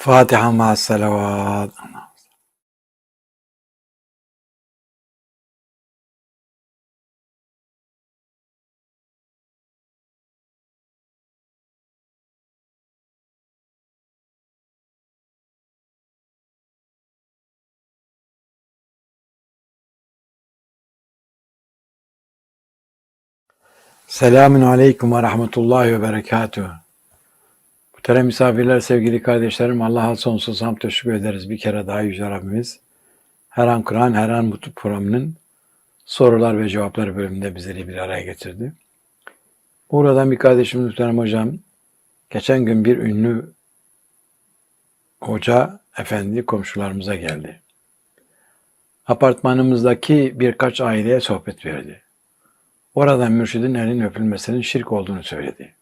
Fatiha ma salavat. Selamun aleyküm ve rahmetullahi ve berekatuhu. Muhterem misafirler, sevgili kardeşlerim, Allah'a sonsuz hamd teşekkür ederiz bir kere daha Yüce Rabbimiz. Her an Kur'an, her an bu programının sorular ve cevaplar bölümünde bizleri bir araya getirdi. Buradan bir kardeşimiz Muhterem Hocam, geçen gün bir ünlü hoca efendi komşularımıza geldi. Apartmanımızdaki birkaç aileye sohbet verdi. Oradan mürşidin elinin öpülmesinin şirk olduğunu söyledi.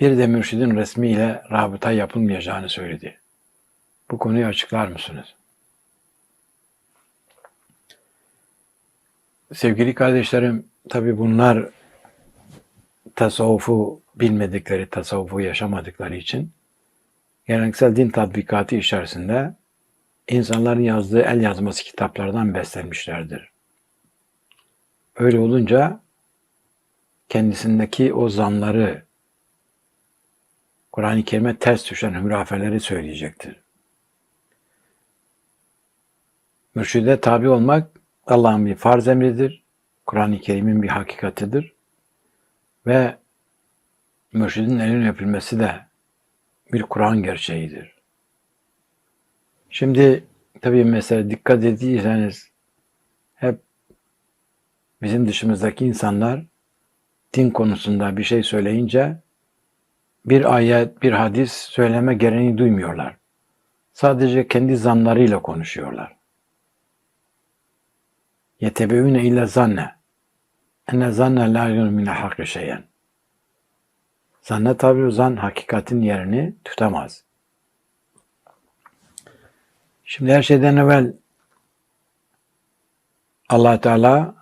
Bir de mürşidin resmiyle rabıta yapılmayacağını söyledi. Bu konuyu açıklar mısınız? Sevgili kardeşlerim, tabi bunlar tasavvufu bilmedikleri, tasavvufu yaşamadıkları için geleneksel din tatbikatı içerisinde insanların yazdığı el yazması kitaplardan beslenmişlerdir. Öyle olunca kendisindeki o zanları Kur'an-ı Kerim'e ters düşen hürafeleri söyleyecektir. Mürşide tabi olmak Allah'ın bir farz emridir. Kur'an-ı Kerim'in bir hakikatidir. Ve mürşidin elinin öpülmesi de bir Kur'an gerçeğidir. Şimdi tabii mesela dikkat ettiyseniz hep bizim dışımızdaki insanlar din konusunda bir şey söyleyince bir ayet, bir hadis söyleme gereğini duymuyorlar. Sadece kendi zanlarıyla konuşuyorlar. Yetebeûne illa zanne. Enne zanne la yun mine hakkı şeyen. Zanne tabi zan hakikatin yerini tutamaz. Şimdi her şeyden evvel allah Teala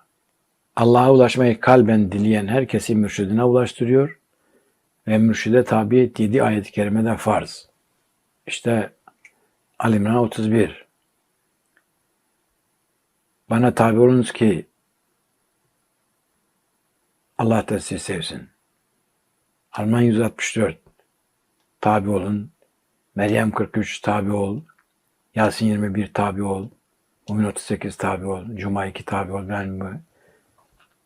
Allah'a ulaşmayı kalben dileyen herkesi mürşidine ulaştırıyor ve mürşide tabi et yedi ayet-i kerimede farz. İşte Alimran 31. Bana tabi olunuz ki Allah da sizi sevsin. Alman 164. Tabi olun. Meryem 43 tabi ol. Yasin 21 tabi ol. Mümin 38 tabi ol. Cuma 2 tabi ol. Ben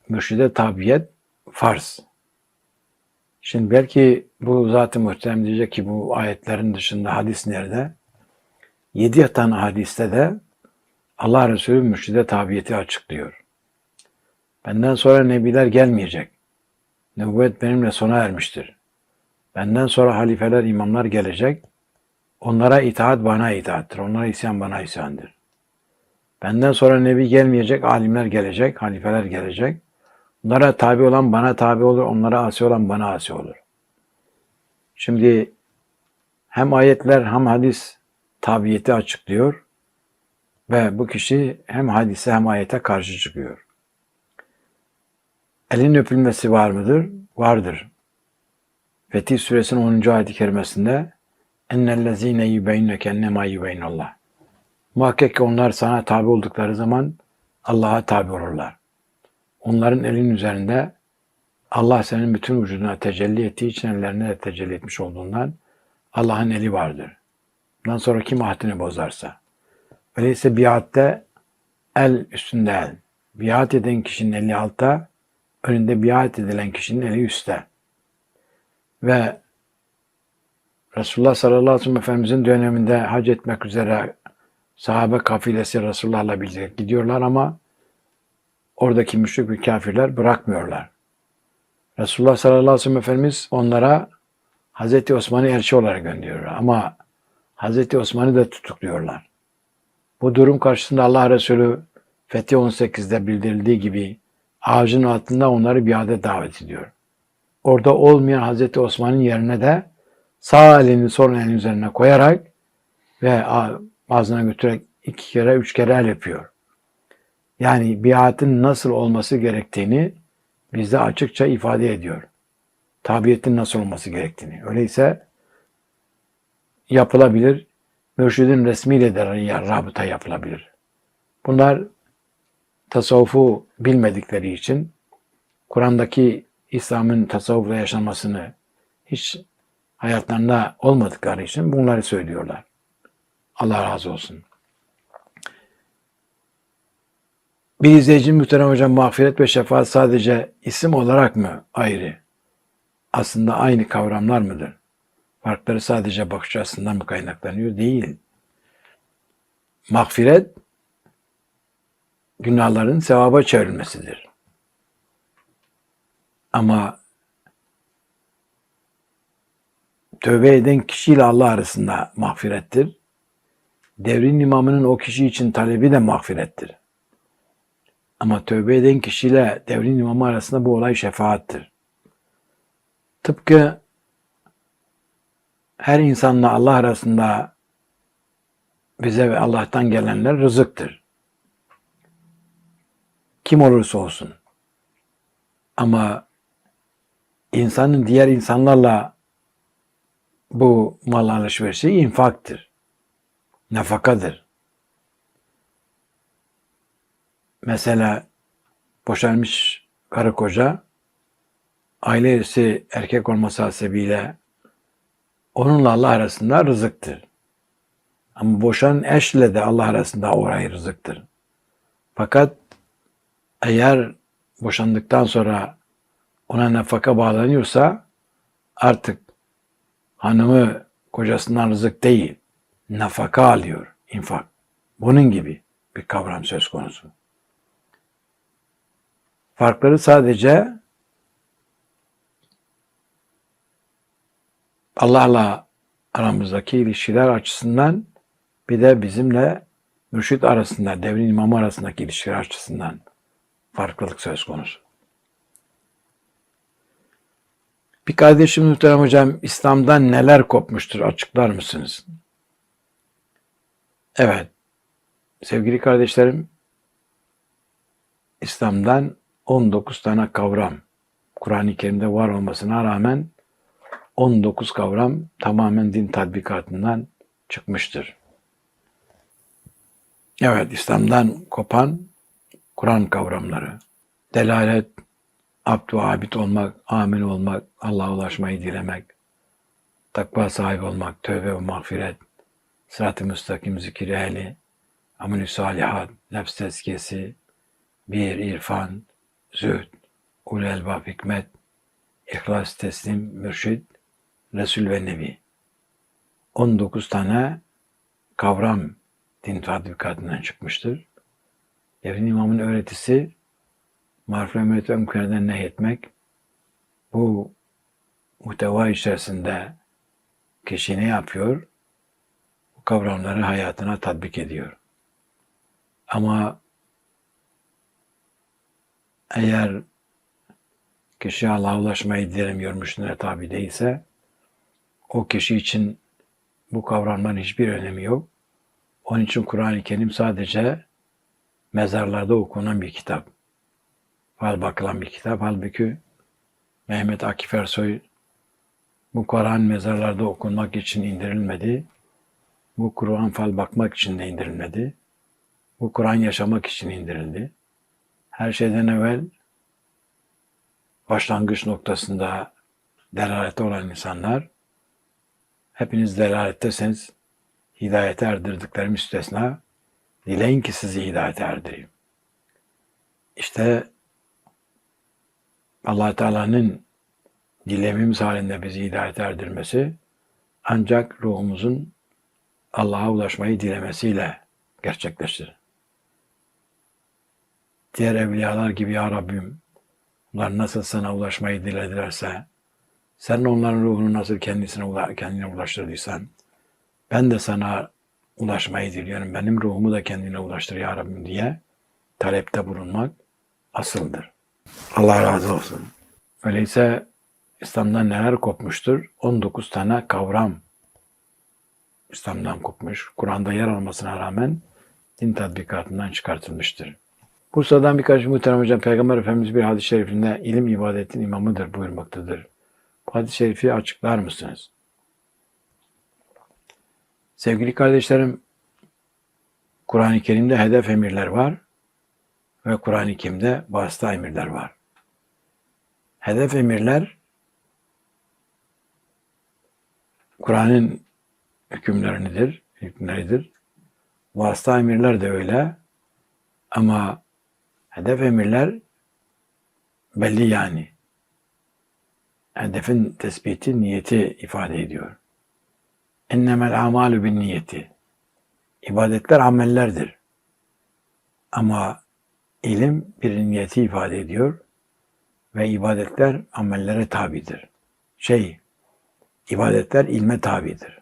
mürşide tabiyet farz. Şimdi belki bu zat-ı muhterem diyecek ki bu ayetlerin dışında hadis nerede? Yedi yatan hadiste de Allah Resulü mürşide tabiyeti açıklıyor. Benden sonra nebiler gelmeyecek. Nübüvvet benimle sona ermiştir. Benden sonra halifeler, imamlar gelecek. Onlara itaat bana itaattir. Onlara isyan bana isyandır. Benden sonra nebi gelmeyecek, alimler gelecek, halifeler gelecek. Onlara tabi olan bana tabi olur, onlara asi olan bana asi olur. Şimdi hem ayetler hem hadis tabiyeti açıklıyor ve bu kişi hem hadise hem ayete karşı çıkıyor. Elin öpülmesi var mıdır? Vardır. Fetih suresinin 10. ayet-i kerimesinde ennellezine yubeyneke ennema yubeynallah. Muhakkak ki onlar sana tabi oldukları zaman Allah'a tabi olurlar. Onların elin üzerinde Allah senin bütün vücuduna tecelli ettiği için ellerine de tecelli etmiş olduğundan Allah'ın eli vardır. Bundan sonra kim ahdini bozarsa. Öyleyse biatte el üstünde el. Biat eden kişinin eli altta, önünde biat edilen kişinin eli üstte. Ve Resulullah sallallahu aleyhi ve sellem Efendimizin döneminde hac etmek üzere sahabe kafilesi Resulullah'la birlikte gidiyorlar ama oradaki müşrik ve kafirler bırakmıyorlar. Resulullah sallallahu aleyhi ve sellem Efendimiz onlara Hazreti Osman'ı elçi olarak gönderiyor ama Hazreti Osman'ı da tutukluyorlar. Bu durum karşısında Allah Resulü Fethi 18'de bildirildiği gibi ağacın altında onları bir adet davet ediyor. Orada olmayan Hazreti Osman'ın yerine de sağ elini sol elinin üzerine koyarak ve ağzına götürerek iki kere, üç kere el yapıyor. Yani biatın nasıl olması gerektiğini bizde açıkça ifade ediyor. Tabiyetin nasıl olması gerektiğini. Öyleyse yapılabilir. Mürşidin resmiyle de rabıta yapılabilir. Bunlar tasavvufu bilmedikleri için Kur'an'daki İslam'ın tasavvufla yaşanmasını hiç hayatlarında olmadıkları için bunları söylüyorlar. Allah razı olsun. Bir izleyicim muhterem hocam mağfiret ve şefaat sadece isim olarak mı ayrı? Aslında aynı kavramlar mıdır? Farkları sadece bakış açısından mı kaynaklanıyor? Değil. Mağfiret günahların sevaba çevrilmesidir. Ama tövbe eden kişiyle Allah arasında mağfirettir. Devrin imamının o kişi için talebi de mağfirettir. Ama tövbe eden kişiyle devrin imamı arasında bu olay şefaattir. Tıpkı her insanla Allah arasında bize ve Allah'tan gelenler rızıktır. Kim olursa olsun. Ama insanın diğer insanlarla bu mal alışverişi infaktır. Nafakadır. Mesela boşanmış karı koca aile üyesi erkek olması hasebiyle onunla Allah arasında rızıktır. Ama boşan eşle de Allah arasında orayı rızıktır. Fakat eğer boşandıktan sonra ona nafaka bağlanıyorsa artık hanımı kocasından rızık değil, nafaka alıyor, infak. Bunun gibi bir kavram söz konusu. Farkları sadece Allah'la aramızdaki ilişkiler açısından bir de bizimle mürşit arasında, devrin imamı arasındaki ilişkiler açısından farklılık söz konusu. Bir kardeşim muhterem hocam İslam'dan neler kopmuştur açıklar mısınız? Evet. Sevgili kardeşlerim İslam'dan 19 tane kavram Kur'an-ı Kerim'de var olmasına rağmen 19 kavram tamamen din tatbikatından çıkmıştır. Evet, İslam'dan kopan Kur'an kavramları, delalet, abd ve abid olmak, amin olmak, Allah'a ulaşmayı dilemek, takva sahibi olmak, tövbe ve mağfiret, sırat-ı müstakim zikir ehli, amelü salihat, nefs tezkiyesi, bir irfan, zühd, ul elbab hikmet, ihlas teslim, mürşid, Resul ve Nebi. 19 tane kavram din tatbikatından çıkmıştır. Devrin imamın öğretisi maruf emret ve mükemmelden nehyetmek bu muhteva içerisinde kişi ne yapıyor? Bu kavramları hayatına tatbik ediyor. Ama eğer kişi Allah'a ulaşmayı dilemiyormuşluğuna tabi değilse o kişi için bu kavramların hiçbir önemi yok. Onun için Kur'an-ı Kerim sadece mezarlarda okunan bir kitap. Fal bakılan bir kitap. Halbuki Mehmet Akif Ersoy bu Kur'an mezarlarda okunmak için indirilmedi. Bu Kur'an fal bakmak için de indirilmedi. Bu Kur'an yaşamak için indirildi. Her şeyden evvel başlangıç noktasında delalette olan insanlar hepiniz delalettesiniz. Hidayete erdirdiklerim müstesna. Dileyin ki sizi hidayete erdireyim. İşte allah Teala'nın dilemimiz halinde bizi hidayete erdirmesi ancak ruhumuzun Allah'a ulaşmayı dilemesiyle gerçekleşir. Diğer evliyalar gibi ya Rabbim onlar nasıl sana ulaşmayı diledilerse sen onların ruhunu nasıl kendisine kendine ulaştırdıysan ben de sana ulaşmayı diliyorum. Benim ruhumu da kendine ulaştır ya Rabbim diye talepte bulunmak asıldır. Allah razı olsun. Öyleyse İslam'dan neler kopmuştur? 19 tane kavram İslam'dan kopmuş. Kur'an'da yer almasına rağmen din tatbikatından çıkartılmıştır. Bursa'dan birkaç muhterem hocam Peygamber Efendimiz bir hadis-i şerifinde ilim ibadetin imamıdır buyurmaktadır. Bu hadis-i şerifi açıklar mısınız? Sevgili kardeşlerim, Kur'an-ı Kerim'de hedef emirler var ve Kur'an-ı Kerim'de vasıta emirler var. Hedef emirler Kur'an'ın hükümleridir, hükümleridir. Vasıta emirler de öyle. Ama hedef emirler belli yani. Hedefin tespiti niyeti ifade ediyor. Ennemel amalu bin niyeti. İbadetler amellerdir. Ama ilim bir niyeti ifade ediyor ve ibadetler amellere tabidir. Şey, ibadetler ilme tabidir.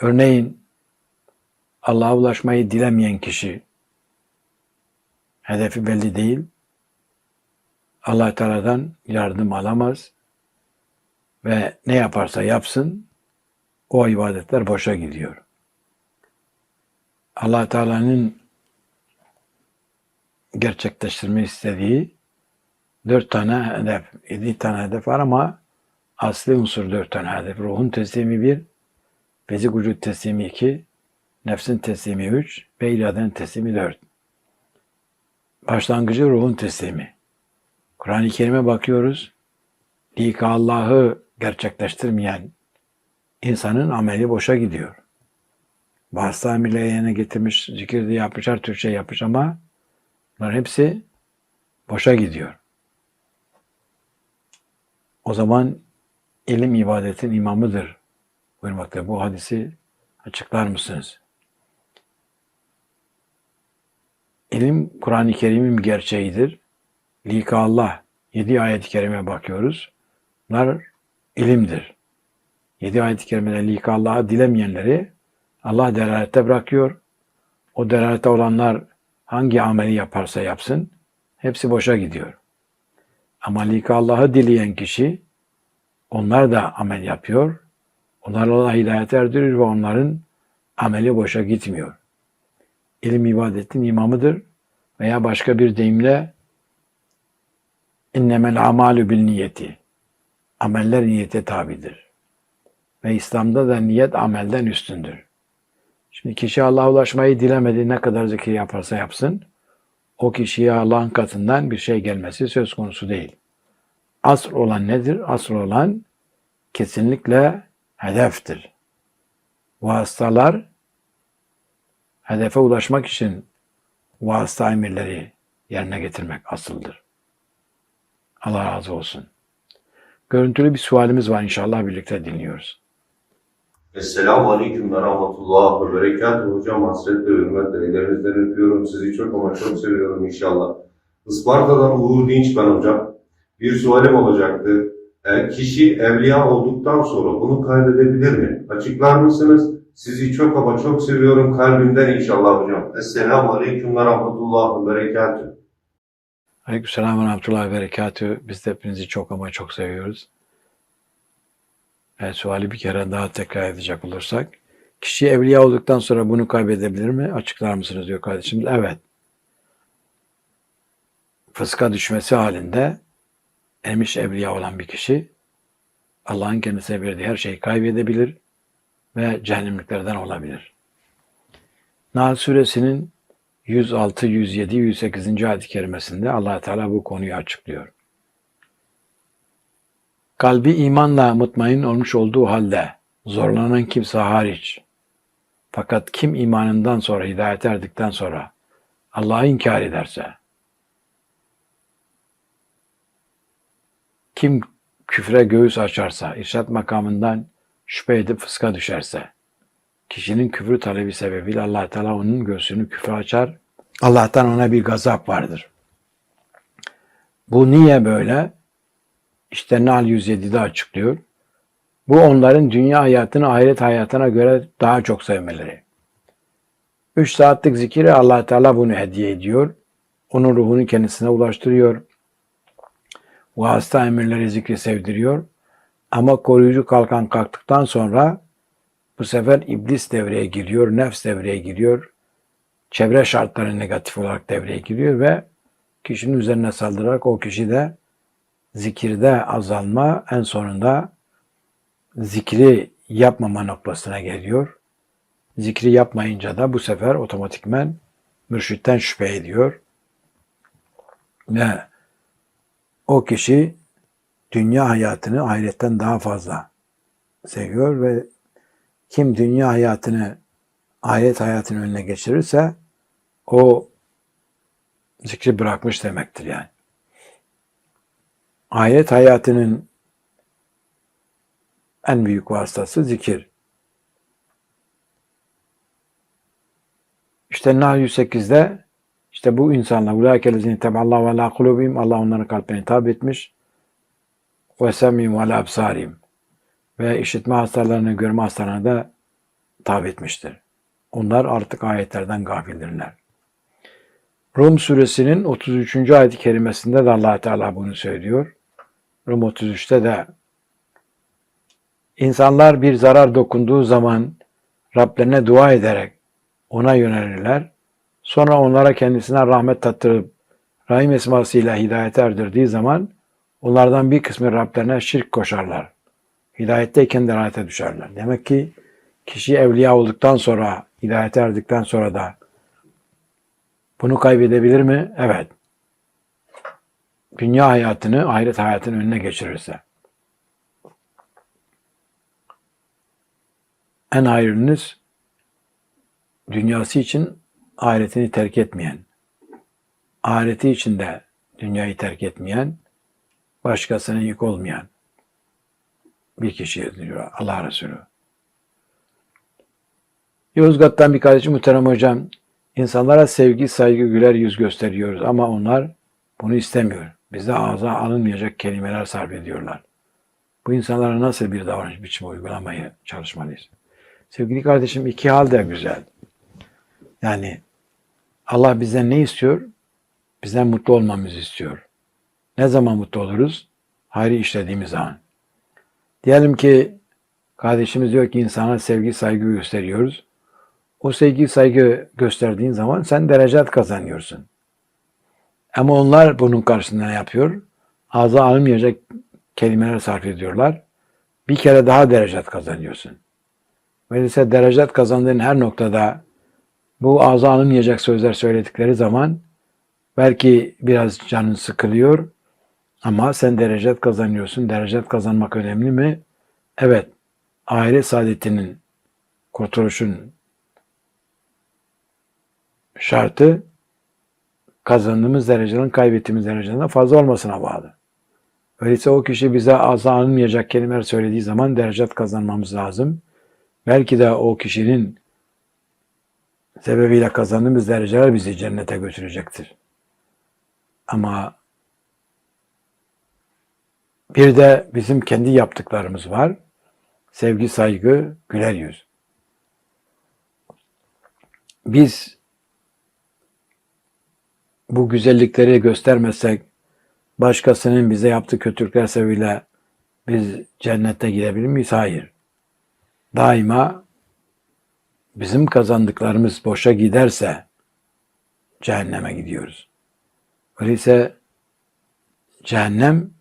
Örneğin Allah'a ulaşmayı dilemeyen kişi hedefi belli değil. Allah Teala'dan yardım alamaz ve ne yaparsa yapsın o ibadetler boşa gidiyor. Allah Teala'nın gerçekleştirme istediği dört tane hedef, yedi tane hedef var ama asli unsur dört tane hedef. Ruhun teslimi bir, Bezik vücut teslimi 2, nefsin teslimi 3 ve iradenin teslimi 4. Başlangıcı ruhun teslimi. Kur'an-ı Kerim'e bakıyoruz. İlk Allah'ı gerçekleştirmeyen insanın ameli boşa gidiyor. Vasıta amirleri yerine getirmiş, zikir de yapmış, her tür şey yapmış ama bunların hepsi boşa gidiyor. O zaman ilim ibadetin imamıdır buyurmakta. Bu hadisi açıklar mısınız? İlim Kur'an-ı Kerim'in gerçeğidir. Lika Allah. Yedi ayet-i kerime bakıyoruz. Bunlar ilimdir. Yedi ayet-i kerimede lika Allah'a dilemeyenleri Allah delalette bırakıyor. O delalette olanlar hangi ameli yaparsa yapsın hepsi boşa gidiyor. Ama lika Allah'ı dileyen kişi onlar da amel yapıyor. Onlarla Allah hidayet erdirir ve onların ameli boşa gitmiyor. İlim ibadetin imamıdır veya başka bir deyimle innemel amalü bil niyeti. Ameller niyete tabidir. Ve İslam'da da niyet amelden üstündür. Şimdi kişi Allah'a ulaşmayı dilemedi ne kadar zikir yaparsa yapsın, o kişiye Allah'ın katından bir şey gelmesi söz konusu değil. Asıl olan nedir? Asıl olan kesinlikle hedeftir. Vasıtalar hedefe ulaşmak için vasıta emirleri yerine getirmek asıldır. Allah razı olsun. Görüntülü bir sualimiz var inşallah birlikte dinliyoruz. Esselamu Aleyküm ve Rahmetullah ve Berekatuhu. Hocam hasretle hürmetle ellerinizden öpüyorum. Sizi çok ama çok seviyorum inşallah. Isparta'dan Uğur Dinç ben hocam. Bir sualim olacaktı. E, kişi evliya olduktan sonra bunu kaybedebilir mi? Açıklar mısınız? Sizi çok ama çok seviyorum kalbimden inşallah hocam. Esselamu Aleyküm ve Rahmetullah ve Berekatuhu. Aleykümselam ve rahmetullahi ve berekatü. Biz de hepinizi çok ama çok seviyoruz. Evet, suali bir kere daha tekrar edecek olursak. Kişi evliya olduktan sonra bunu kaybedebilir mi? Açıklar mısınız diyor kardeşimiz. Evet. Fıska düşmesi halinde emiş evliya olan bir kişi Allah'ın kendisine verdiği her şeyi kaybedebilir ve cehennemliklerden olabilir. Nahl suresinin 106, 107, 108. ayet-i kerimesinde allah Teala bu konuyu açıklıyor. Kalbi imanla mutmain olmuş olduğu halde zorlanan kimse hariç. Fakat kim imanından sonra, hidayet erdikten sonra Allah'ı inkar ederse, kim küfre göğüs açarsa, irşat makamından şüphe edip fıska düşerse, kişinin küfür talebi sebebiyle allah Teala onun göğsünü küfre açar. Allah'tan ona bir gazap vardır. Bu niye böyle? İşte Nahl 107'de açıklıyor. Bu onların dünya hayatını ahiret hayatına göre daha çok sevmeleri. Üç saatlik zikiri allah Teala bunu hediye ediyor. Onun ruhunu kendisine ulaştırıyor. Vasıta emirleri zikri sevdiriyor. Ama koruyucu kalkan kalktıktan sonra bu sefer iblis devreye giriyor, nefs devreye giriyor. Çevre şartları negatif olarak devreye giriyor ve kişinin üzerine saldırarak o kişi de zikirde azalma en sonunda zikri yapmama noktasına geliyor. Zikri yapmayınca da bu sefer otomatikmen mürşitten şüphe ediyor. Ve o kişi dünya hayatını ahiretten daha fazla seviyor ve kim dünya hayatını ahiret hayatının önüne geçirirse o zikri bırakmış demektir yani. Ahiret hayatının en büyük vasıtası zikir. İşte Nahl 108'de işte bu insanlar ulakelezine teballahu ve la kulubim Allah onların kalplerini tabi etmiş ve semim ve absarim ve işitme hastalarını görme hastalarına da tabi etmiştir. Onlar artık ayetlerden gafildirler. Rum suresinin 33. ayet-i kerimesinde de allah Teala bunu söylüyor. Rum 33'te de insanlar bir zarar dokunduğu zaman Rablerine dua ederek ona yönelirler. Sonra onlara kendisine rahmet tattırıp Rahim esmasıyla hidayete erdirdiği zaman onlardan bir kısmı Rablerine şirk koşarlar. Hidayetteyken de rahmete düşerler. Demek ki kişi evliya olduktan sonra, hidayete erdikten sonra da bunu kaybedebilir mi? Evet. Dünya hayatını ahiret hayatının önüne geçirirse. En hayırlınız dünyası için ahiretini terk etmeyen, ahireti için de dünyayı terk etmeyen, başkasına yük olmayan bir kişiye diyor Allah Resulü. Yozgat'tan bir kardeşim muhterem hocam, insanlara sevgi, saygı, güler yüz gösteriyoruz ama onlar bunu istemiyor. Bize ağza alınmayacak kelimeler sarf ediyorlar. Bu insanlara nasıl bir davranış biçimi uygulamaya çalışmalıyız? Sevgili kardeşim iki hal de güzel. Yani Allah bizden ne istiyor? Bizden mutlu olmamızı istiyor. Ne zaman mutlu oluruz? Hayri işlediğimiz zaman. Diyelim ki kardeşimiz diyor ki insana sevgi, saygı gösteriyoruz. O sevgi, saygı gösterdiğin zaman sen derecat kazanıyorsun. Ama onlar bunun karşısında ne yapıyor? Ağza alınmayacak kelimeler sarf ediyorlar. Bir kere daha derecat kazanıyorsun. Öyleyse derecat kazandığın her noktada bu ağza alınmayacak sözler söyledikleri zaman belki biraz canın sıkılıyor ama sen derecat kazanıyorsun. Derecat kazanmak önemli mi? Evet. Aile saadetinin, kurtuluşun şartı kazandığımız derecenin kaybettiğimiz dereceden fazla olmasına bağlı. Öyleyse o kişi bize ağza alınmayacak kelimeler söylediği zaman derecat kazanmamız lazım. Belki de o kişinin sebebiyle kazandığımız dereceler bizi cennete götürecektir. Ama bir de bizim kendi yaptıklarımız var. Sevgi, saygı, güler yüz. Biz bu güzellikleri göstermezsek başkasının bize yaptığı kötülükler sebebiyle biz cennete gidebilir miyiz? Hayır. Daima bizim kazandıklarımız boşa giderse cehenneme gidiyoruz. Öyleyse cehennem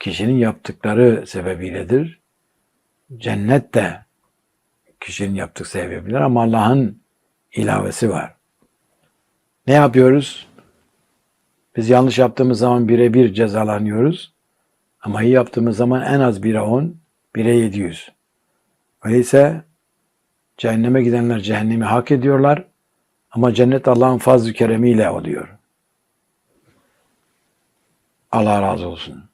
kişinin yaptıkları sebebiyledir. Cennet de kişinin yaptık sebebiyle ama Allah'ın ilavesi var. Ne yapıyoruz? Biz yanlış yaptığımız zaman birebir cezalanıyoruz. Ama iyi yaptığımız zaman en az 1'e 10, 1'e 700. Öyleyse cehenneme gidenler cehennemi hak ediyorlar. Ama cennet Allah'ın fazl-ı keremiyle oluyor. Allah razı olsun.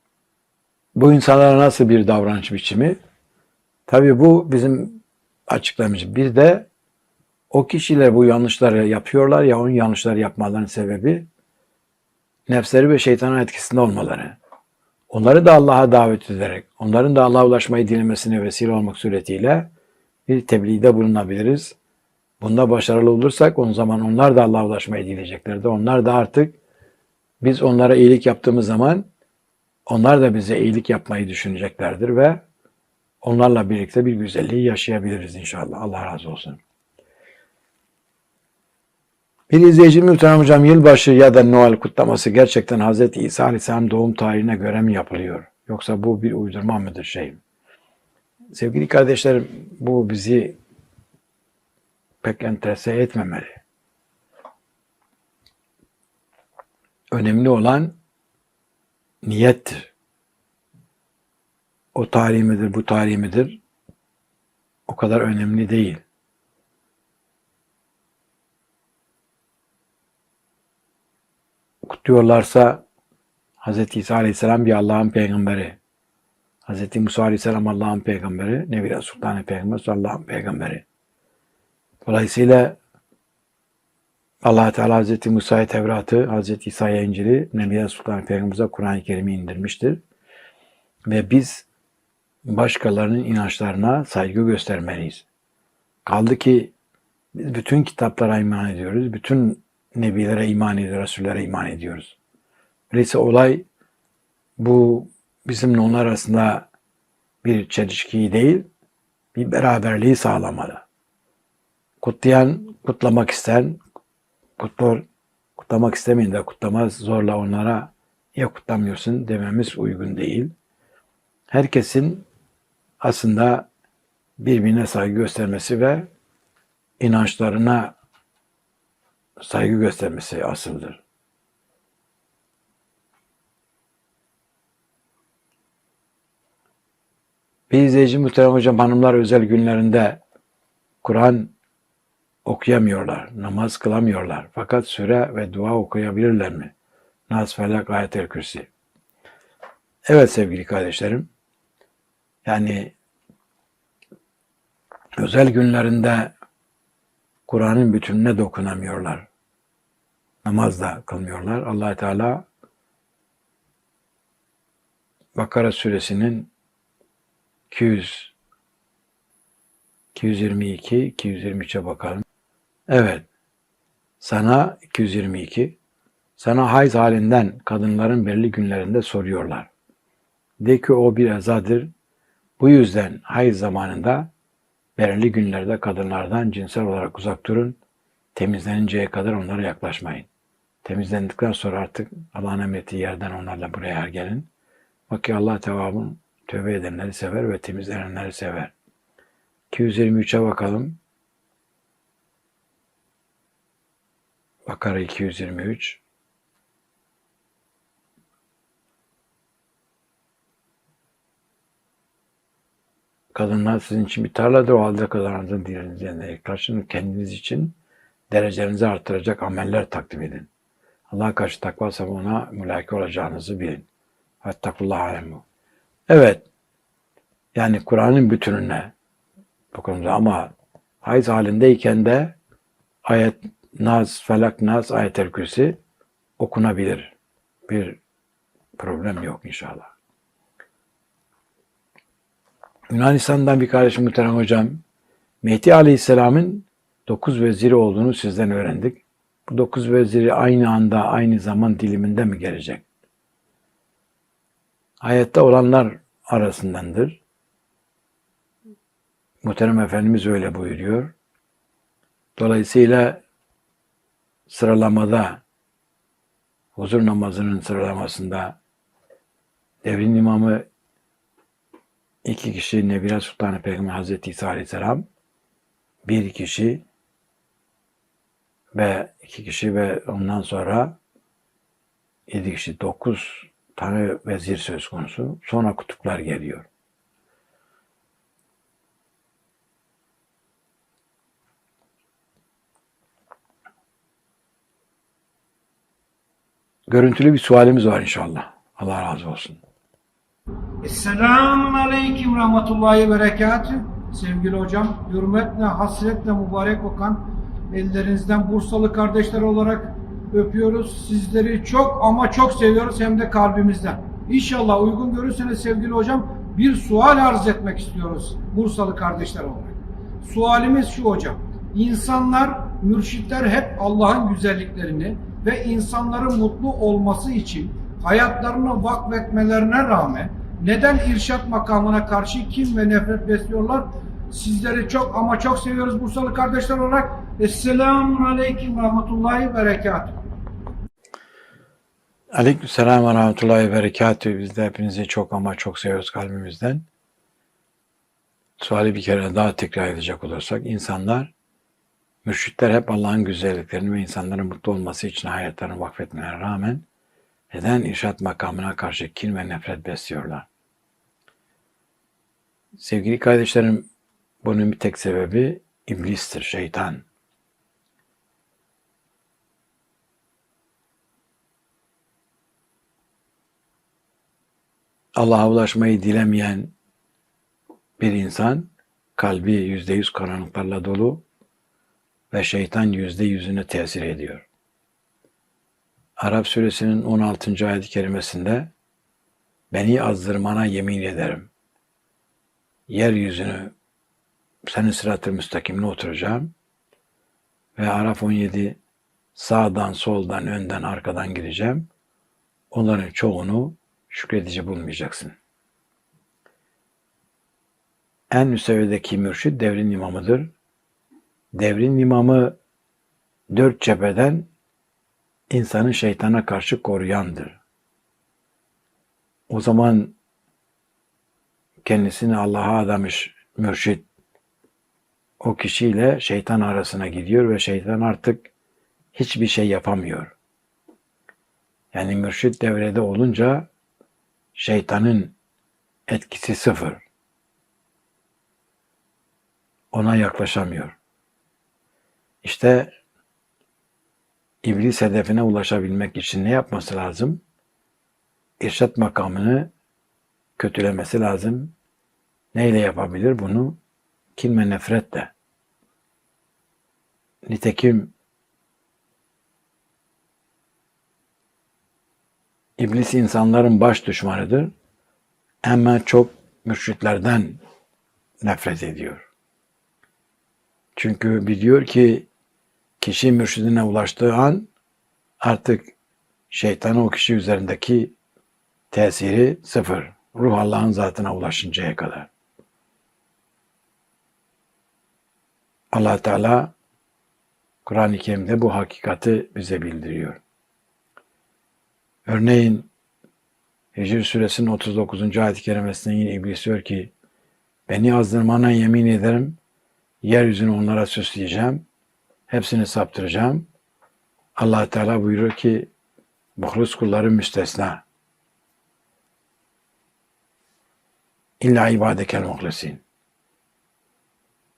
Bu insanlara nasıl bir davranış biçimi? Tabii bu bizim açıklamış. Bir de o kişiler bu yanlışları yapıyorlar ya onun yanlışları yapmalarının sebebi nefsleri ve şeytanın etkisinde olmaları. Onları da Allah'a davet ederek, onların da Allah'a ulaşmayı dilemesine vesile olmak suretiyle bir tebliğde bulunabiliriz. Bunda başarılı olursak o zaman onlar da Allah'a ulaşmayı dileyeceklerdir. Onlar da artık biz onlara iyilik yaptığımız zaman onlar da bize iyilik yapmayı düşüneceklerdir ve onlarla birlikte bir güzelliği yaşayabiliriz inşallah. Allah razı olsun. Bir izleyicim Muhterem Hocam yılbaşı ya da Noel kutlaması gerçekten Hz. İsa Aleyhisselam doğum tarihine göre mi yapılıyor? Yoksa bu bir uydurma mıdır şey? Sevgili kardeşlerim bu bizi pek enterese etmemeli. Önemli olan niyettir. O tarih midir, bu tarih midir? O kadar önemli değil. Kutluyorlarsa Hz. İsa Aleyhisselam bir Allah'ın peygamberi. Hz. Musa Aleyhisselam Allah'ın peygamberi. Nebi Sultan Peygamber Allah'ın peygamberi. Dolayısıyla allah Teala Hz. Musa'ya Tevrat'ı, Hz. İsa'ya İncil'i, Nebi Sultan Peygamberimize Kur'an-ı Kerim'i indirmiştir. Ve biz başkalarının inançlarına saygı göstermeliyiz. Kaldı ki biz bütün kitaplara iman ediyoruz. Bütün nebilere iman ediyoruz, Resullere iman ediyoruz. Öyleyse olay bu bizimle onlar arasında bir çelişkiyi değil, bir beraberliği sağlamalı. Kutlayan, kutlamak isteyen, kutlar, kutlamak istemeyin de kutlamaz zorla onlara ya kutlamıyorsun dememiz uygun değil. Herkesin aslında birbirine saygı göstermesi ve inançlarına saygı göstermesi asıldır. Bir izleyici muhterem hocam hanımlar özel günlerinde Kur'an okuyamıyorlar, namaz kılamıyorlar. Fakat süre ve dua okuyabilirler mi? Nas, Felak, Ayet-el Kürsi. Evet sevgili kardeşlerim, yani özel günlerinde Kur'an'ın bütününe dokunamıyorlar. Namaz da kılmıyorlar. allah Teala Bakara suresinin 200 222 223'e bakalım. Evet. Sana 222 sana hayz halinden kadınların belli günlerinde soruyorlar. De ki o bir ezadır. Bu yüzden hayız zamanında belirli günlerde kadınlardan cinsel olarak uzak durun. Temizleninceye kadar onlara yaklaşmayın. Temizlendikten sonra artık Allah'ın emrettiği yerden onlarla buraya gelin. Bak ki Allah tevabın tövbe edenleri sever ve temizlenenleri sever. 223'e bakalım. Bakara 223. Kadınlar sizin için bir tarladır. O halde kazanacağınızın dilinizden karşının kendiniz için derecenizi artıracak ameller takdim edin. Allah'a karşı takva sabuna mülaki olacağınızı bilin. Vettakullah alemu. Evet. Yani Kur'an'ın bütününe bu konuda ama hayız halindeyken de ayet Naz, Felak, Naz, Ayet-el Kürsi okunabilir. Bir problem yok inşallah. Yunanistan'dan bir kardeşim muhterem hocam, Mehdi Aleyhisselam'ın dokuz veziri olduğunu sizden öğrendik. Bu dokuz veziri aynı anda, aynı zaman diliminde mi gelecek? Ayette olanlar arasındandır. Muhterem Efendimiz öyle buyuruyor. Dolayısıyla sıralamada, huzur namazının sıralamasında devrin imamı iki kişi Nebire Sultanı Peygamber Hazreti İsa Aleyhisselam, bir kişi ve iki kişi ve ondan sonra yedi kişi, dokuz tane vezir söz konusu. Sonra kutuplar geliyor. Görüntülü bir sualimiz var inşallah. Allah razı olsun. Esselamun Aleyküm Rahmetullahi Berekatü. Sevgili hocam, hürmetle, hasretle mübarek okan ellerinizden Bursalı kardeşler olarak öpüyoruz. Sizleri çok ama çok seviyoruz hem de kalbimizden. İnşallah uygun görürseniz sevgili hocam bir sual arz etmek istiyoruz Bursalı kardeşler olarak. Sualimiz şu hocam. İnsanlar, mürşitler hep Allah'ın güzelliklerini ve insanların mutlu olması için hayatlarını vakfetmelerine rağmen neden irşat makamına karşı kim ve nefret besliyorlar? Sizleri çok ama çok seviyoruz Bursalı kardeşler olarak. Esselamun Aleyküm Rahmetullahi Berekatuhu. Aleykümselam ve rahmetullahi ve. Biz de hepinizi çok ama çok seviyoruz kalbimizden. suali bir kere daha tekrar edecek olursak insanlar mürşitler hep Allah'ın güzelliklerini ve insanların mutlu olması için hayatlarını vakfetmelerine rağmen neden irşat makamına karşı kin ve nefret besliyorlar? Sevgili kardeşlerim bunun bir tek sebebi iblistir, şeytan. Allah'a ulaşmayı dilemeyen bir insan kalbi yüzde yüz karanlıklarla dolu ve şeytan yüzde yüzüne tesir ediyor. Arap suresinin 16. ayet-i kerimesinde beni azdırmana yemin ederim. Yeryüzünü senin sırat-ı müstakimine oturacağım ve Araf 17 sağdan, soldan, önden, arkadan gireceğim. Onların çoğunu şükredici bulmayacaksın. En üst seviyedeki mürşid devrin imamıdır. Devrin imamı dört cepheden insanı şeytana karşı koruyandır. O zaman kendisini Allah'a adamış mürşid o kişiyle şeytan arasına gidiyor ve şeytan artık hiçbir şey yapamıyor. Yani mürşid devrede olunca şeytanın etkisi sıfır. Ona yaklaşamıyor. İşte iblis hedefine ulaşabilmek için ne yapması lazım? İrşat makamını kötülemesi lazım. Neyle yapabilir bunu? Kin ve nefretle. Nitekim İblis insanların baş düşmanıdır. Ama çok mürşitlerden nefret ediyor. Çünkü biliyor ki kişi mürşidine ulaştığı an artık şeytanın o kişi üzerindeki tesiri sıfır. Ruh Allah'ın zatına ulaşıncaya kadar. allah Teala Kur'an-ı Kerim'de bu hakikati bize bildiriyor. Örneğin Hicr suresinin 39. ayet-i kerimesinde yine iblis diyor ki beni azdırmana yemin ederim yeryüzünü onlara süsleyeceğim. Hepsini saptıracağım. allah Teala buyuruyor ki muhlis kulları müstesna. İlla ibadekel muhlesin.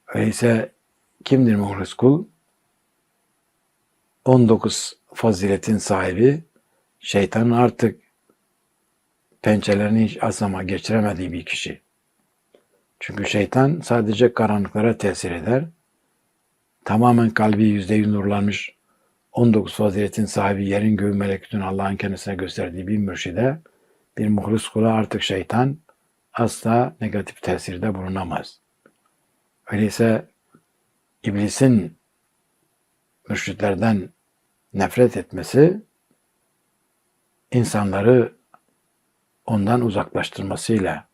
Öyleyse kimdir muhlis kul? 19 faziletin sahibi, şeytanın artık pençelerini hiç asama geçiremediği bir kişi. Çünkü şeytan sadece karanlıklara tesir eder. Tamamen kalbi yüzde yüz nurlanmış 19 faziletin sahibi yerin göğü melekutun Allah'ın kendisine gösterdiği bir mürşide bir muhlis kula artık şeytan asla negatif tesirde bulunamaz. Öyleyse iblisin mürşitlerden nefret etmesi insanları ondan uzaklaştırmasıyla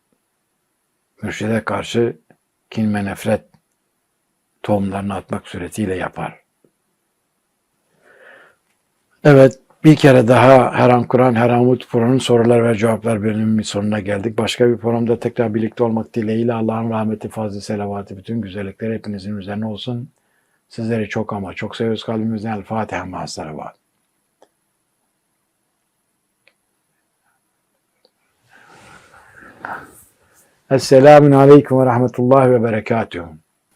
mürşide karşı kin ve nefret tohumlarını atmak suretiyle yapar. Evet, bir kere daha Her An Kur'an, Her Umut Programı'nın sorular ve cevaplar bölümünün sonuna geldik. Başka bir programda tekrar birlikte olmak dileğiyle Allah'ın rahmeti, fazlı selavatı, bütün güzellikler hepinizin üzerine olsun. Sizleri çok ama çok seviyoruz kalbimizden. El Fatiha ma salavat. Esselamun Aleyküm ve Rahmetullahi ve Berekatuhu.